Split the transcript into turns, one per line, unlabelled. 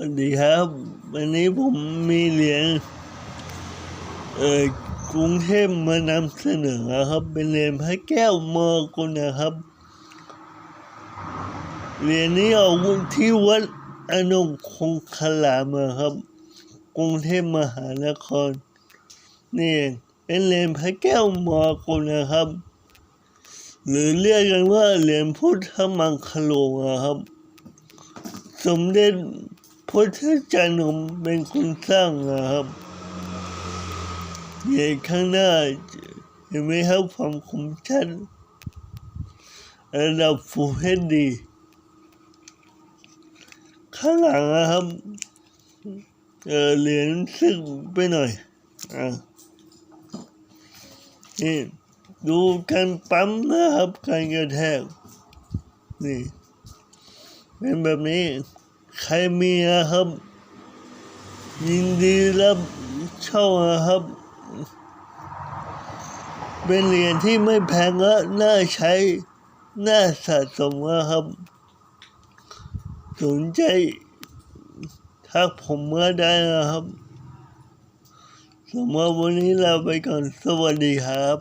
วัสดีครับ วันนี้ผมมีเหรียญเอ่อกรุงเทพมานำเสนอครับ เป็นเหรียญพระแก้วมรกุลนะครับเหรียญนี้เอาที่วัดอนงคงคลามครับ กรุงเทพมหานครนี่เองเป็นเหรียญพระแก้วมรกุลนะครับ หรือเรียกกันว่าเหรียญพุทธมังคโลนะครับสมเด็จ พุทธจารย์เป็นคนสร้างนะครับเหรียญข้างหน้าเห็นไหมครับความคมชัดระดับฟูเฮดดีข้างหลังนะครับเออเหรียญซึกไปหน่อยอะนี่ดูการปั๊มนะครับการกระแทกนี่เป็นแบบนี้ ใครมีนะครับ ยินดีรับเช่านะครับ เป็นเหรียญที่ไม่แพงและน่าใช้ น่าสะสมนะครับ สนใจทักผมมาได้นะครับสำหรับวันนี้ลาไปก่อนสวัสดีครับ